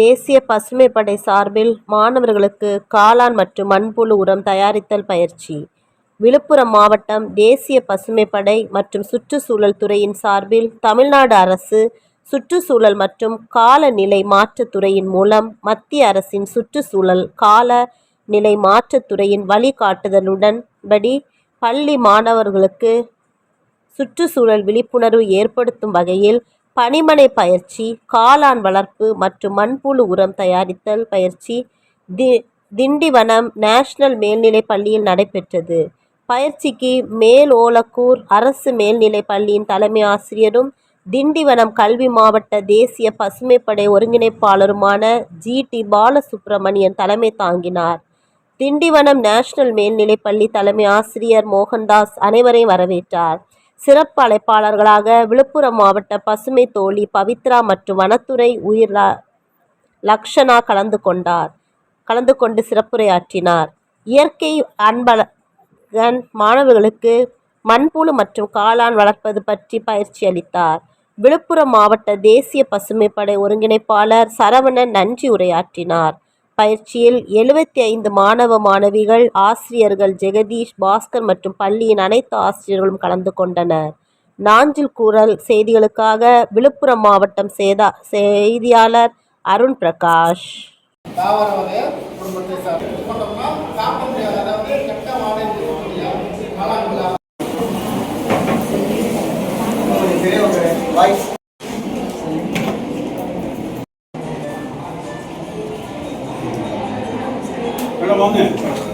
தேசிய பசுமை படை சார்பில் மாணவர்களுக்கு காளான் மற்றும் மண்புழு உரம் தயாரித்தல் பயிற்சி. விழுப்புரம் மாவட்டம் தேசிய பசுமை படை மற்றும் சுற்றுச்சூழல் துறையின் சார்பில் தமிழ்நாடு அரசு சுற்றுச்சூழல் மற்றும் காலநிலை மாற்றத்துறையின் மூலம் மத்திய அரசின் சுற்றுச்சூழல் காலநிலை நிலை மாற்றத்துறையின் வழிகாட்டுதலுடன் படி பள்ளி மாணவர்களுக்கு சுற்றுச்சூழல் விழிப்புணர்வு ஏற்படுத்தும் வகையில் பனிமனை பயிற்சி காளான் வளர்ப்பு மற்றும் மண்புழு உரம் தயாரித்தல் பயிற்சி தி திண்டிவனம் நேஷனல் மேல்நிலைப் பள்ளியில் நடைபெற்றது. பயிற்சிக்கு மேலோலக்கூர் அரசு மேல்நிலைப் பள்ளியின் தலைமை ஆசிரியரும் திண்டிவனம் கல்வி மாவட்ட தேசிய பசுமைப்படை ஒருங்கிணைப்பாளருமான ஜி. டி. பாலசுப்பிரமணியன் தலைமை தாங்கினார். திண்டிவனம் நேஷனல் மேல்நிலைப் பள்ளி தலைமை ஆசிரியர் மோகன்தாஸ் அனைவரையும் வரவேற்றார். சிறப்பு அழைப்பாளர்களாக விழுப்புரம் மாவட்ட பசுமை தோழி பவித்ரா மற்றும் வனத்துறை உயிர் ல- லக்ஷனா கலந்து கொண்டார். கலந்து கொண்டு சிறப்புரையாற்றினார். இயற்கை அன்பழகன் மாணவர்களுக்கு மண்புழு மற்றும் காளான் வளர்ப்பது பற்றி பயிற்சி அளித்தார். விழுப்புரம் மாவட்ட தேசிய பசுமைப்படை ஒருங்கிணைப்பாளர் சரவணன் நன்றி உரையாற்றினார். பயிற்சியில் எழுபத்தி ஐந்து மாணவ மாணவிகள் ஆசிரியர்கள் ஜெகதீஷ் பாஸ்கர் மற்றும் பள்ளியின் அனைத்து ஆசிரியர்களும் கலந்து கொண்டனர். நாஞ்சில் கூறல் செய்திகளுக்காக விழுப்புரம் மாவட்டம் சேதா செய்தியாளர் Arun Prakash. Voice. Venga, vamos.